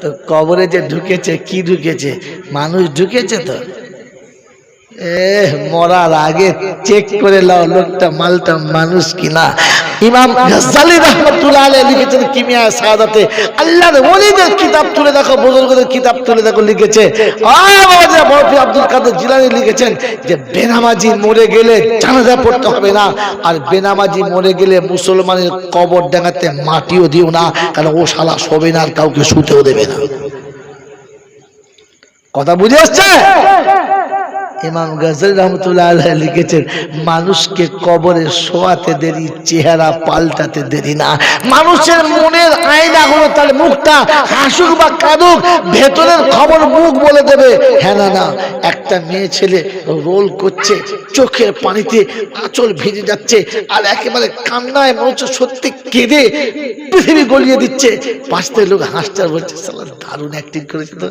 তো কবরে যে ঢুকেছে, কি ঢুকেছে? মানুষ ঢুকেছে তো। এ মরার আগে চেক করে লাও লোকটা, মালটা মানুষ কিনা। ইমাম গাজ্জালি রাহমাতুল্লাহ আলাইহি লিখেছেন কিমিয়া সাদাতে? আল্লাহর ওলিদের কিতাব তুলে দেখো, বুজুর্গদের কিতাব তুলে দেখো, লিখেছে। বরফি আব্দুল কাদের জিলানী লিখেছেন যে, বেনামাজি মরে গেলে জানাজা পড়তে হবে না, আর বেনামাজি মরে গেলে মুসলমানের কবর ডাঙাতে মাটিও দিও না, কারণ ও শালা শোবে না আর কাউকে শুতেও দেবে না। কথা বুঝে আসছে? ইমাম গজল রহমতুল্লাহ আলাইহি লিখেছেন, মানুষকে কবরে শোয়াতে দেরি, চেহারা পাল্টাতে দেরি না। মানুষের মনের আয়না হলো তার মুখটা, হাসুক বা কাঁদুক, ভেতরের খবর মুখ বলে দেবে। হ্যাঁ না না, একটা মেয়ে ছেলে রোল করছে, চোখের পানিতে আঁচল ভিজে যাচ্ছে আর একেবারে কান্নায় হচ্ছে সত্যি কেঁদে পৃথিবী গলিয়ে দিচ্ছে। থেকে লোক আর বলছে দারুণ অ্যাক্টিং করেছে তো।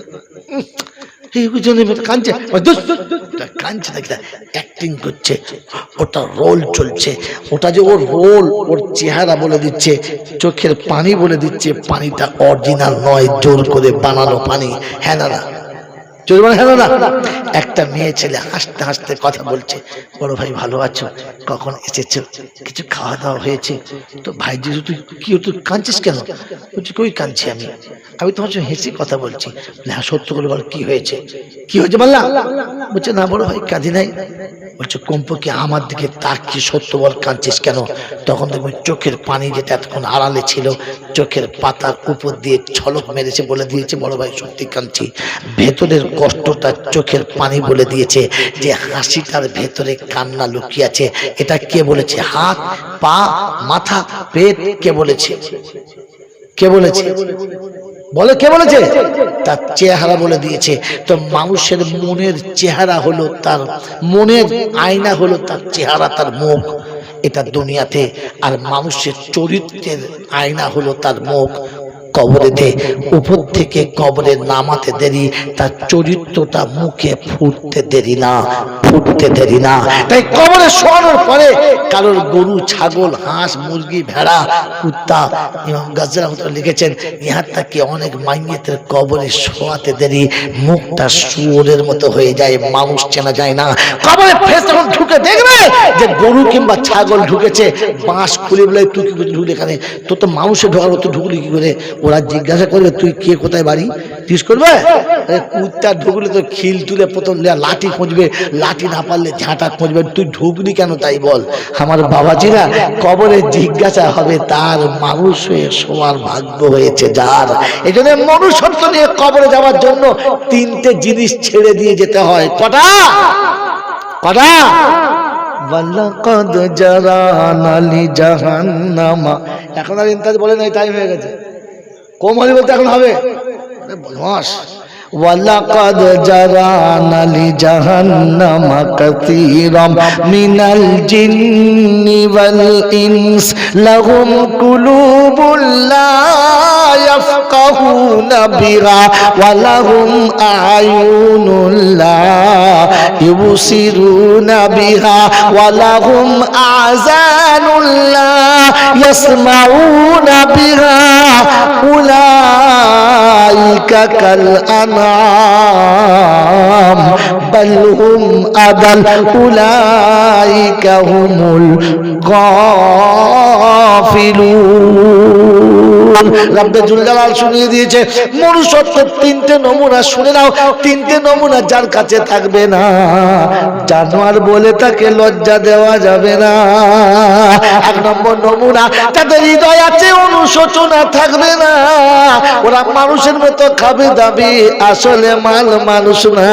ওটা রোল চলছে। ওটা যে ওর রোল ওর চেহারা বলে দিচ্ছে, চোখের পানি বলে দিচ্ছে, পানিটা অরিজিনাল নয়, জোর করে বানানো পানি। হ্যাঁ একটা মেয়ে ছেলে হাসতে হাসতে কথা বলছে বড় ভাই ভালো আছো? কখন এসেছ? কিছু খাওয়া দাওয়া হয়েছে? তো ভাই যে তুই কি তুই কাঁদছিস কেন? বলছি কই কাঁদছি আমি? আমি তোমার সঙ্গে হেসে কথা বলছি। বলে, হ্যাঁ সত্য করে বল কি হয়েছে? কি হয়েছে বললাম? বলছে না বড় ভাই কাঁদি নাই। বলছে কমপক্ষে আমার দিকে তাকিয়ে সত্য বল কাঁদছিস কেন? তখন দেখবেন চোখের পানি যেটা এতক্ষণ আড়ালে ছিল চোখের পাতার উপর দিয়ে ছলক মেরেছে বলে দিয়েছে বড় ভাই সত্যি কাঁদছি। ভেতরের কষ্টটা চোখের পানি বলে দিয়েছে যে হাসিটার ভেতরে কান্না লুকিয়ে আছে এটা কে বলেছে? হাত, পা, মাথা, পেট কে বলেছে? কে বলেছে? বলে কে বলেছে? তার চেহারা বলে দিয়েছে। তো মানুষের মনের চেহারা হলো তার, মনের আয়না হলো তার চেহারা, তার মুখ। এটা দুনিয়াতে। আর মানুষের চরিত্রের আয়না হলো তার মুখ। কবরেতে, উপর থেকে কবরে নামাতে দেরি, তার চরিত্রটা মুখে ফুটতে দেরি না, ফুটতে দেরি না। তাই কবরে শোয়ানোর পরে কারোর গরু, ছাগল, হাঁস, মুরগি, ভেড়া, কুত্তা, ইমাম গাজরা মতো লিখেছেন ইহার তাকে অনেক মাইয়েতের কবরে শোয়াতে দেরি, মুখটা শুয়োরের মতো হয়ে যায়, মানুষ চেনা যায় না। কবরে ফেস যখন ঢুকে দেখবে যে গরু কিংবা ছাগল ঢুকেছে, বাঁশ খুলে বলে, তুই কি ঢুকলি এখানে? তোর তো মানুষে ঢোকার তো ঢুকলি কি করে? ওরা জিজ্ঞাসা করবে তুই কে? কোথায় বাড়ি? তিস করবে? কুত্তা ঢুকলে তো খিল তুলে প্রথম লাঠি খুঁজবে, লাঠি না পারলে ঝাঁটা খুঁজবে, তুই ঢুকলি কেন তাই বল? আমার বাবাজিরা কবরে জিজ্ঞাসা হবে, তার মানুষ হয়ে শোয়ার ভাগ্য হয়েছে যার। এই জন্য মনুষ্যত্ব নিয়ে কবরে যাওয়ার জন্য তিনটে জিনিস ছেড়ে দিয়ে যেতে হয়। কটা? কটা? এখন আর ইন্তাজ বলে নাই টাইম হয়ে গেছে। কম হলে বলতে এখন হবে? বদমাস। ওয়ালাকাদ জারানা লিজাহান্নামা কাসীরাম মিনাল জিন্নি ওয়াল ইনস লাহুম কুলুবুল লা ইয়াফকাহুনা বিহা ওয়া লাহুম ইবসিরুনা বিহা ওয়া লাহুম আযানুল লা ইয়াসমাউনা বিহা উলাইকা কাল আনআম হুম আদাল উলাইকা হুমুল গাফিলুন রব্বে জুলজালাল শুনিয়ে দিয়েছে মনুষ্যত্ব তিনটে নমুনা শুনে নাও তিনটে নমুনা যার কাছে থাকবে না জানোয়ার বলে তাকে লজ্জা দেওয়া যাবে না এক নম্বর নমুনা তাদের হৃদয় আছে অনুশোচনা থাকবে না ওরা মানুষের মতো খাবে দাবি আসলে মাল মানুষ না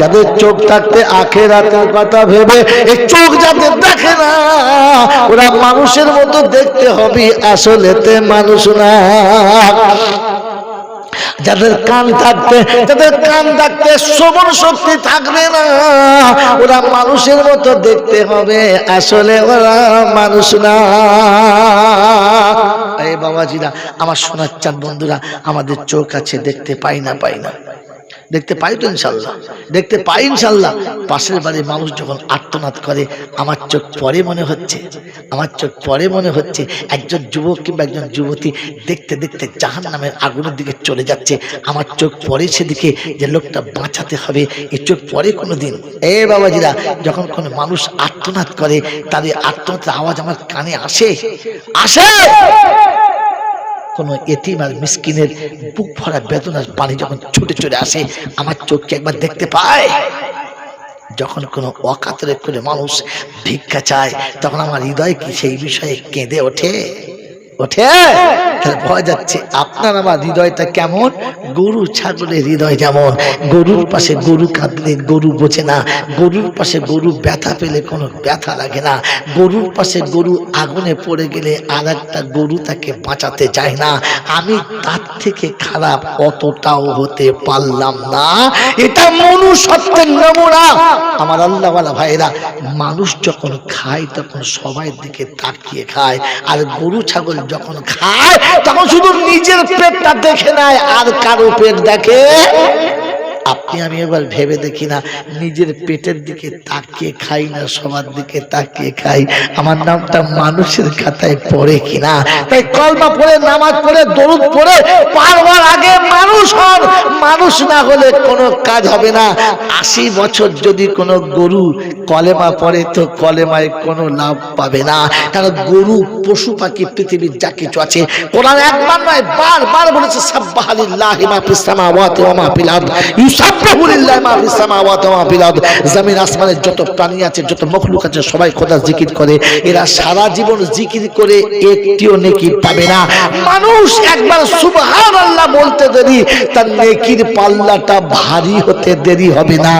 যাদের চোখ থাকতে আখের রাতের কথা ভেবে, এই চোখ যাদের দেখে না, ওরা মানুষের মতো দেখতে হবে, আসলেতে মানুষ না। যাদের কান থাকতে, যাদের কান থাকতে শ্রবণ শক্তি থাকবে না, ওরা মানুষের মতো দেখতে হবে, আসলে ওরা মানুষ না। এই বাবাজিরা, আমার শোনার চান বন্ধুরা, আমাদের চোখ আছে, দেখতে পাই না পাই না। দেখতে পাই তো ইনশাল্লাহ। দেখতে পাই ইনশাল্লাহ। পাশের বাড়ির মানুষ যখন আর্তনাদ করে, আমার চোখ পরে মনে হচ্ছে। আমার চোখ পরে মনে হচ্ছে। একজন যুবক কিংবা একজন যুবতী দেখতে দেখতে জাহান নামের আগুনের দিকে চলে যাচ্ছে। আমার চোখ পরে সেদিকে যে লোকটা বাঁচাতে হবে, এ চোখ পরে কোনো দিন এ বাবাজিরা, যখন কোনো মানুষ আর্তনাদ করে, তাদের আর্তনাদের আওয়াজ আমার কানে আসে। আসে! কোনো এতিম আর মিসকিনের বুক ভরা বেদনার পানি যখন ছুটে চলে আসে, আমার চোখকে একবার দেখতে পায়। যখন কোনো অকাতরে করে মানুষ ভিক্ষা চায়, তখন আমার হৃদয় কি সেই বিষয়ে কেঁদে ওঠে? ওঠে? তাহলে ভয় যাচ্ছে, আপনার আমার হৃদয়টা কেমন? গরু ছাগলের হৃদয় যেমন, গরুর পাশে গরু কাঁদলে গরু বোঝে না, গরুর পাশে গরু ব্যথা পেলে কোনো ব্যথা লাগে না, গরুর পাশে গরু আগুনে পড়ে গেলে আর একটা গরু তাকে বাঁচাতে চায় না, আমি তার থেকে খারাপ অতটাও হতে পারলাম না। এটা মনুষ্যত্বের নমুনা। আমার আল্লাহওয়ালা ভাইরা মানুষ যখন খায় তখন সবাই দিকে তাকিয়ে খায়, আর গরু ছাগল যখন খায় তখন শুধু নিজের পেটটা দেখে নেয় আর কারও পেট দেখে আপনি আমি এবার ভেবে দেখি না, নিজের পেটের দিকে তাকিয়ে খাই না, সবার দিকে তাকিয়ে খাই। আমার নামটা মানুষের খাতায় পড়ে কিনা। তাই কলমা পড়ে, নামাজ পড়ে, দরুদ পড়ে পারবার আগে মানুষ হন। মানুষ না হলে কোনো কাজ হবে না। আশি বছর যদি কোনো গরু কলেমা পড়ে, তো কলেমায় কোনো লাভ পাবে না। কারণ গরু, পশু, পাখি, পৃথিবীর যা কিছু আছে, কোরআন একবার নয়, বারবার বলেছে, সাব্বাহালিল্লাহি মা ফিস সামাওয়াতি ওয়া মা ফিল আরদ। জমিন আসমানের যত প্রাণী আছে, যত মখলুক আছে, সবাই জিকির করে। এরা সারা জীবন জিকির করে, একটিও নেকি পাবে না। মানুষ একবার বলতে দেরি, তার নেকির পাল্লাটা ভারী হতে দেরি হবে না।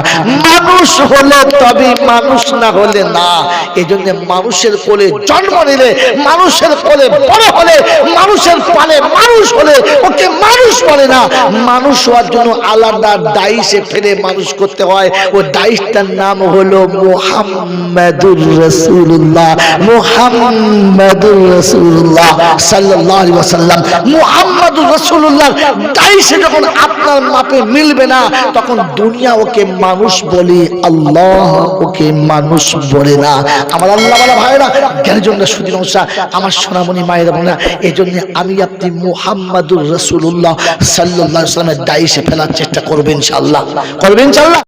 মানুষ হলে তবে, মানুষ না হলে না। এই জন্য মানুষের কোলে জন্ম নিলে, মানুষের কোলে বড় হলে, মানুষের পালে মানুষ হলে, ওকে মানুষ বলে না। মানুষ হওয়ার জন্য আলাদা ডাইসে ফেলে মানুষ করতে হয়। ও ডাইসটার নাম হলো মোহাম্মদুর রসুল্লাহ মোহাম্মদুর রসুল্লাহ সাল্লাল্লাহু আলাইহি ওয়াসাল্লাম। মোহাম্মদুর রসুল্লাহ ডাইসে যখন আপনার মাপে মিলবে না, তখন দুনিয়া ওকে মানুষ বলে, আল্লাহ ওকে মানুষ বলে না। আমার আল্লাহ বলা ভাইরা জন্য সুদিন অনুসা আমার সোনামণি মায়ের বোনা এই জন্য আমি আপনি মুহাম্মাদুর রসুল্লাহ সাল্লাহ সাল্লামের ডাইসে ফেলার চেষ্টা করবেন ইনশাল্লাহ করবেন ইনশাল্লাহ